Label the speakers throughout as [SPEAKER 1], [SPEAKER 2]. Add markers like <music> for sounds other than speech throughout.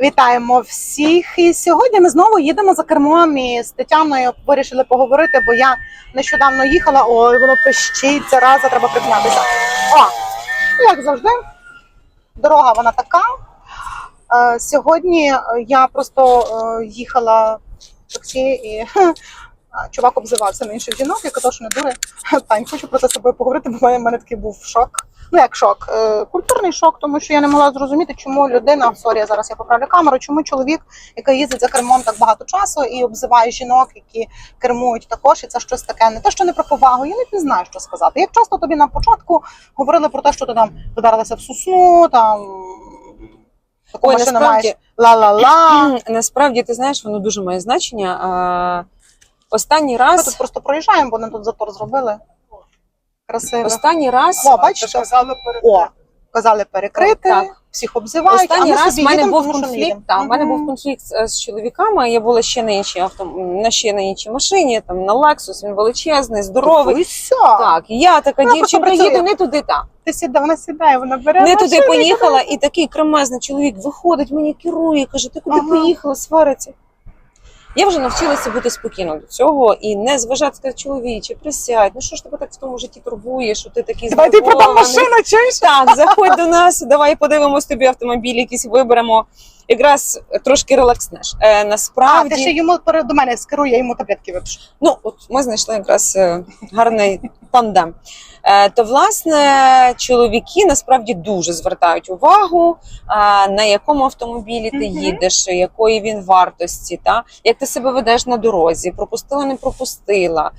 [SPEAKER 1] Вітаємо всіх! І сьогодні ми знову їдемо за кермом і з Тетяною вирішили поговорити, бо я нещодавно їхала. Ой, воно пищить, зараза, треба припнятися. О, як завжди, дорога вона така. Е, сьогодні е, я просто е, їхала в таксі і хе, чувак обзивався на інших жінок і казав, що не дури. Тань, хочу про це з тобою поговорити, бо в мене такий був шок. Ну як шок, е, культурний шок, тому що я не могла зрозуміти, чому людина, сорі, зараз я поправлю камеру, чому чоловік, який їздить за кермом так багато часу і обзиває жінок, які кермують також, і це щось таке. Не те, що не про повагу, я навіть не знаю, що сказати. Як часто тобі на початку говорили про те, що ти там вдарилася в сосну, там таку машину
[SPEAKER 2] насправді-
[SPEAKER 1] маєш ла-ла-ла. <clears throat>
[SPEAKER 2] Насправді, ти знаєш, воно дуже має значення. А, Останній
[SPEAKER 1] Ми тут просто проїжджаємо, бо вони тут затор зробили. Красиво.
[SPEAKER 2] останній раз,
[SPEAKER 1] О, бачиш, О, казали перекрити,
[SPEAKER 2] Так.
[SPEAKER 1] всіх обзивають.
[SPEAKER 2] останній
[SPEAKER 1] а ми
[SPEAKER 2] раз в
[SPEAKER 1] собі
[SPEAKER 2] мене
[SPEAKER 1] їдемо,
[SPEAKER 2] був
[SPEAKER 1] тому що не
[SPEAKER 2] конфлікт.
[SPEAKER 1] їдемо.
[SPEAKER 2] Та, в мене був конфлікт з, з чоловіками. Я була ще на іншій авто, на ще на іншій машині, там на Lexus, він величезний, здоровий.
[SPEAKER 1] І все.
[SPEAKER 2] Так, і я така
[SPEAKER 1] Вона
[SPEAKER 2] дівчинка
[SPEAKER 1] просто
[SPEAKER 2] їду
[SPEAKER 1] працює.
[SPEAKER 2] не туди, так.
[SPEAKER 1] Ти сідає, вона сідає, вона бере.
[SPEAKER 2] Не
[SPEAKER 1] машину
[SPEAKER 2] туди
[SPEAKER 1] і
[SPEAKER 2] поїхала, і такий кремезний чоловік виходить, мені керує, каже, ти куди
[SPEAKER 1] Ага.
[SPEAKER 2] поїхала, свариться. Я вже навчилася бути спокійно до цього і не зважати, сказати, чоловіче, присядь, ну що ж тебе так в тому житті турбує, що ти такий
[SPEAKER 1] Давай ти продам машину, чуєш?
[SPEAKER 2] Так, заходь до нас, давай подивимось тобі автомобіль, якийсь виберемо. Якраз трошки релакснеш. Е,
[SPEAKER 1] А,
[SPEAKER 2] насправді,
[SPEAKER 1] ти ще йому до мене скерує, я йому таблетки випишу.
[SPEAKER 2] ну от ми знайшли якраз е, гарний тандем. Е, то власне чоловіки насправді дуже звертають увагу, на якому автомобілі ти їдеш, якої він вартості, та як ти себе ведеш на дорозі, пропустила, не пропустила.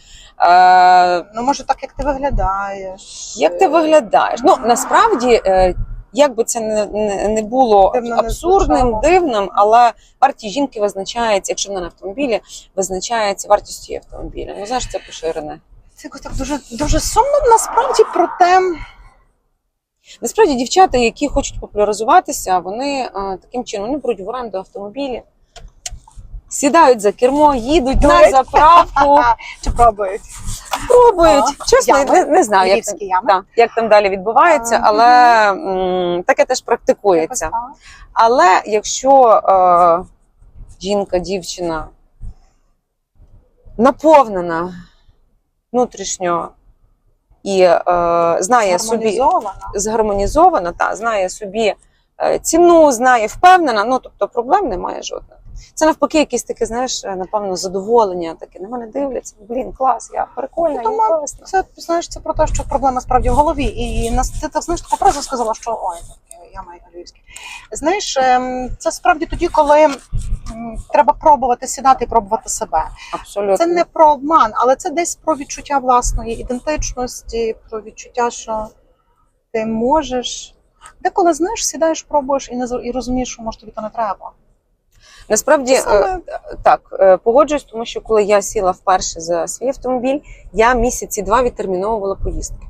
[SPEAKER 2] Е,
[SPEAKER 1] Ну, може, так, як ти виглядаєш.
[SPEAKER 2] як ти виглядаєш? Ну насправді, е, як би це не, було
[SPEAKER 1] Дивно
[SPEAKER 2] абсурдним, дивним, але вартість жінки визначається, якщо вона на автомобілі, визначається вартістю автомобіля. Ну знаєш, це поширене.
[SPEAKER 1] Це якось так дуже, дуже сумно насправді про те.
[SPEAKER 2] Насправді, дівчата, які хочуть популяризуватися, вони е, таким чином вони беруть в оренду автомобілі, сідають за кермо, їдуть на заправку, <laughs>
[SPEAKER 1] Чи пробують?
[SPEAKER 2] пробують.
[SPEAKER 1] О,
[SPEAKER 2] Чесно,
[SPEAKER 1] ями.
[SPEAKER 2] не, не знаю, як
[SPEAKER 1] ями.
[SPEAKER 2] так, як там далі відбувається,
[SPEAKER 1] А,
[SPEAKER 2] але м, таке теж практикується. Але якщо е, жінка, дівчина наповнена внутрішньо і е, знає собі згармонізована, та знає собі е, ціну, знає впевнена, ну тобто проблем немає жодних. Це навпаки, якесь таке, знаєш, е, напевно, задоволення. Таке на мене дивляться. Блін, клас, я прикольна, я
[SPEAKER 1] Тому
[SPEAKER 2] класна.
[SPEAKER 1] Це знаєш, це про те, що проблема справді в голові. І нас ти так знаєш таку фразу сказала, що ой, я маю львівський. Знаєш, ем, це справді тоді, коли треба пробувати сідати і пробувати себе.
[SPEAKER 2] Абсолютно.
[SPEAKER 1] Це не про обман, але це десь про відчуття власної ідентичності, про відчуття, що ти можеш. Деколи знаєш, сідаєш, пробуєш і не і розумієш, що може тобі то не треба.
[SPEAKER 2] Насправді
[SPEAKER 1] саме-
[SPEAKER 2] е, так е, погоджуюсь, тому що коли я сіла вперше за свій автомобіль, я місяці два відтерміновувала поїздки.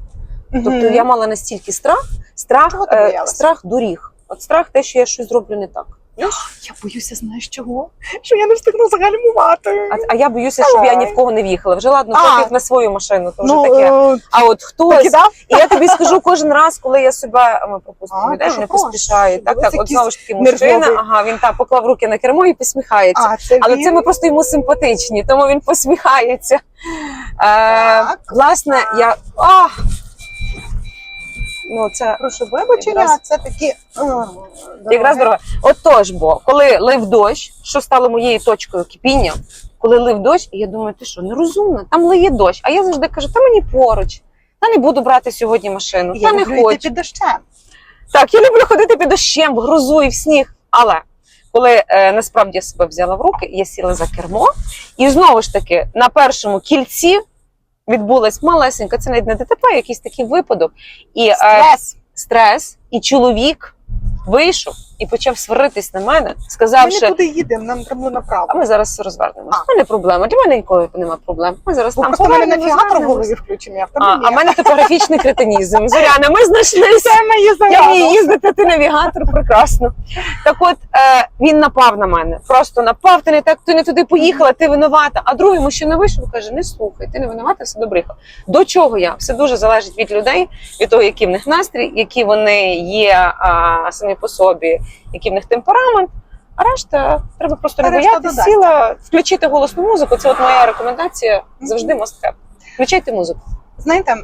[SPEAKER 2] Тобто
[SPEAKER 1] Мгм.
[SPEAKER 2] я мала настільки страх, страх, е, страх доріг. От страх те, що я щось зроблю не так. <gasps>
[SPEAKER 1] Я боюся, знаєш чого? Що я не встигну загальмувати.
[SPEAKER 2] А, а я боюся, щоб я ні в кого не в'їхала. Вже ладно,
[SPEAKER 1] А.
[SPEAKER 2] пофіг на свою машину, то вже
[SPEAKER 1] ну,
[SPEAKER 2] таке.
[SPEAKER 1] е,
[SPEAKER 2] А от хтось,
[SPEAKER 1] покидав?
[SPEAKER 2] і я тобі скажу кожен раз, коли я себе а, ми пропустимо,
[SPEAKER 1] А,
[SPEAKER 2] йдеш, не поспішає. Так, так, от
[SPEAKER 1] якийсь
[SPEAKER 2] знову ж таки мужчина,
[SPEAKER 1] нервовий.
[SPEAKER 2] ага, він так поклав руки на кермо і посміхається.
[SPEAKER 1] А, це
[SPEAKER 2] Але
[SPEAKER 1] він?
[SPEAKER 2] це ми просто йому симпатичні, тому він посміхається. Е,
[SPEAKER 1] Так.
[SPEAKER 2] власне, я. А! Ну, це
[SPEAKER 1] Прошу вибачення,
[SPEAKER 2] Якраз-
[SPEAKER 1] це такі.
[SPEAKER 2] якраз дорога. Отож, бо коли лив дощ, що стало моєю точкою кипіння, коли лив дощ, і я думаю, ти що, нерозумна, там лиє дощ. А я завжди кажу, та мені поруч, та не буду брати сьогодні машину,
[SPEAKER 1] Я
[SPEAKER 2] та не
[SPEAKER 1] люблю йти
[SPEAKER 2] хочу.
[SPEAKER 1] під дощем.
[SPEAKER 2] Так, я люблю ходити під дощем, в грозу і в сніг. Але коли е, насправді я себе взяла в руки, я сіла за кермо, і знову ж таки на першому кільці відбулась малесенька, це навіть не ДТП, якийсь такий випадок. І е,
[SPEAKER 1] Стрес.
[SPEAKER 2] стрес, і чоловік вийшов і почав сваритись на мене, сказавши.
[SPEAKER 1] Ми нікуди їдемо, нам треба направо.
[SPEAKER 2] А ми зараз розвернемося.
[SPEAKER 1] А.
[SPEAKER 2] У мене проблема. Для мене ніколи немає проблем. Ми зараз
[SPEAKER 1] Бо
[SPEAKER 2] там
[SPEAKER 1] просто в мене
[SPEAKER 2] повернемось,
[SPEAKER 1] навігатор в
[SPEAKER 2] розвернемось.
[SPEAKER 1] голові включений,
[SPEAKER 2] А, а в мене топографічний кретинізм. Зоряна, ми знайшлися.
[SPEAKER 1] це мої
[SPEAKER 2] Я вмію їздити, ти навігатор, прекрасно. Так от е, він напав на мене. Просто напав, ти не так, ти не туди поїхала, ти винувата. А другий мужчина вийшов каже: не слухай, ти не винувата, все добре. До чого я? Все дуже залежить від людей, від того, який в них настрій, які вони є а, самі по собі, який в них темперамент. А решта треба просто не боятися, сіла, включити голосну музику. Це от моя рекомендація завжди have. Включайте музику.
[SPEAKER 1] Знаєте,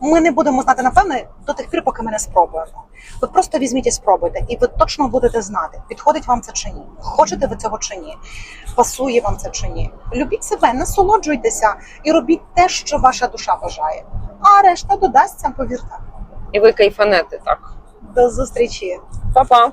[SPEAKER 1] ми не будемо знати напевне до тих пір, поки ми не спробуємо. Ви просто візьміть і спробуйте, і ви точно будете знати, підходить вам це чи ні. Хочете ви цього чи ні, пасує вам це чи ні. Любіть себе, насолоджуйтеся і робіть те, що ваша душа бажає. А решта додасться, повірте.
[SPEAKER 2] І ви кайфанете так.
[SPEAKER 1] До зустрічі!
[SPEAKER 2] Па-па!